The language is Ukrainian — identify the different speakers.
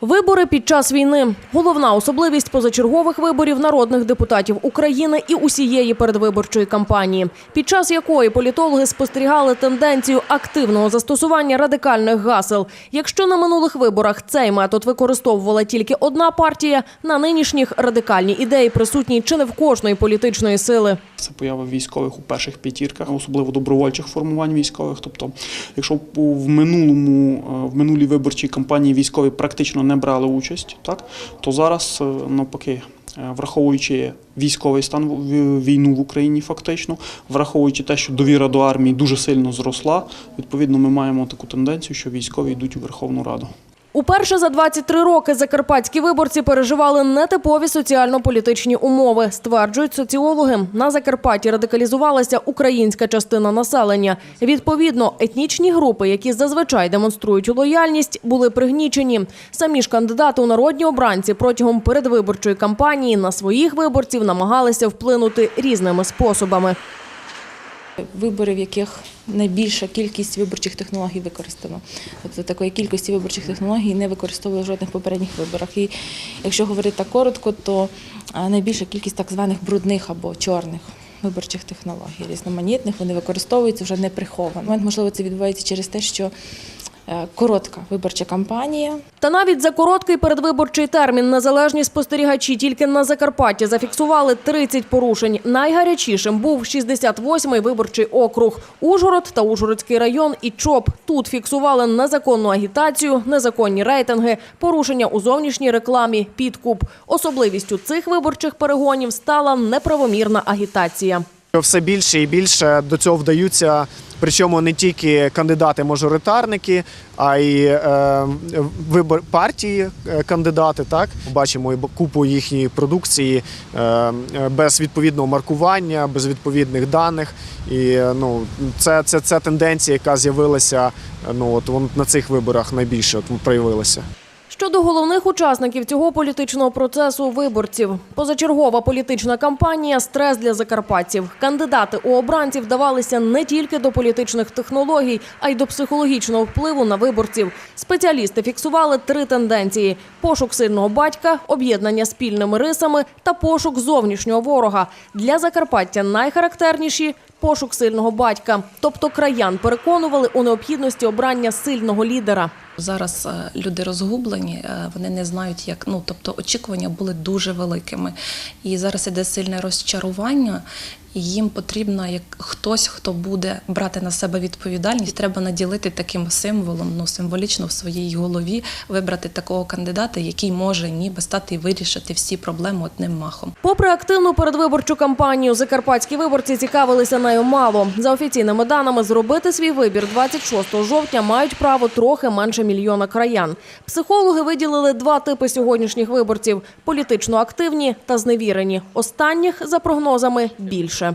Speaker 1: Вибори під час війни головна особливість позачергових виборів народних депутатів України і усієї передвиборчої кампанії, під час якої політологи спостерігали тенденцію активного застосування радикальних гасел. Якщо на минулих виборах цей метод використовувала тільки одна партія, на нинішніх радикальні ідеї присутні чи не в кожної політичної сили.
Speaker 2: Це поява військових у перших п'ятірках, особливо добровольчих формувань військових. Тобто, якщо в минулому е, в минулій виборчій кампанії військові практично не брали участь, так то зараз е, навпаки. е, Враховуючи військовий стан війну в Україні, фактично, враховуючи те, що довіра до армії дуже сильно зросла, відповідно, ми маємо таку тенденцію, що військові йдуть у Верховну Раду.
Speaker 1: Уперше за 23 роки закарпатські виборці переживали нетипові соціально-політичні умови, стверджують соціологи. На Закарпатті радикалізувалася українська частина населення. Відповідно, етнічні групи, які зазвичай демонструють лояльність, були пригнічені. Самі ж кандидати у народні обранці протягом передвиборчої кампанії на своїх виборців намагалися вплинути різними способами.
Speaker 3: Вибори, в яких найбільша кількість виборчих технологій використано. Тобто такої кількості виборчих технологій не використовували в жодних попередніх виборах. І якщо говорити так коротко, то найбільша кількість так званих брудних або чорних. Виборчих технологій різноманітних вони використовуються вже не приховано. Можливо, це відбувається через те, що коротка виборча кампанія,
Speaker 1: Та навіть за короткий передвиборчий термін незалежні спостерігачі тільки на Закарпатті зафіксували 30 порушень. Найгарячішим був 68-й виборчий округ. Ужгород та Ужгородський район і ЧОП. Тут фіксували незаконну агітацію, незаконні рейтинги, порушення у зовнішній рекламі, підкуп. Особливістю цих виборчих перегонів стала неправомірна агітація.
Speaker 4: Все більше і більше до цього вдаються. Причому не тільки кандидати-мажоритарники, а й е, вибор партії е, кандидати. Так бачимо і купу їхньої продукції е, е, без відповідного маркування, без відповідних даних. І е, ну це, це, це тенденція, яка з'явилася. Ну от на цих виборах найбільше от, проявилася.
Speaker 1: Щодо головних учасників цього політичного процесу виборців, позачергова політична кампанія стрес для закарпатців. Кандидати у обранці вдавалися не тільки до політичних технологій, а й до психологічного впливу на виборців. Спеціалісти фіксували три тенденції: пошук сильного батька, об'єднання спільними рисами та пошук зовнішнього ворога. Для Закарпаття найхарактерніші. Пошук сильного батька, тобто краян переконували у необхідності обрання сильного лідера.
Speaker 5: Зараз е, люди розгублені, е, вони не знають, як ну тобто очікування були дуже великими. І зараз іде сильне розчарування, їм потрібно як хтось, хто буде брати на себе відповідальність, треба наділити таким символом, ну символічно в своїй голові вибрати такого кандидата, який може ніби стати і вирішити всі проблеми одним махом.
Speaker 1: Попри активну передвиборчу кампанію, закарпатські виборці цікавилися нею мало. За офіційними даними, зробити свій вибір 26 жовтня мають право трохи менше мільйона краян. Психологи виділили два типи сьогоднішніх виборців: політично активні та зневірені. Останніх, за прогнозами, більше.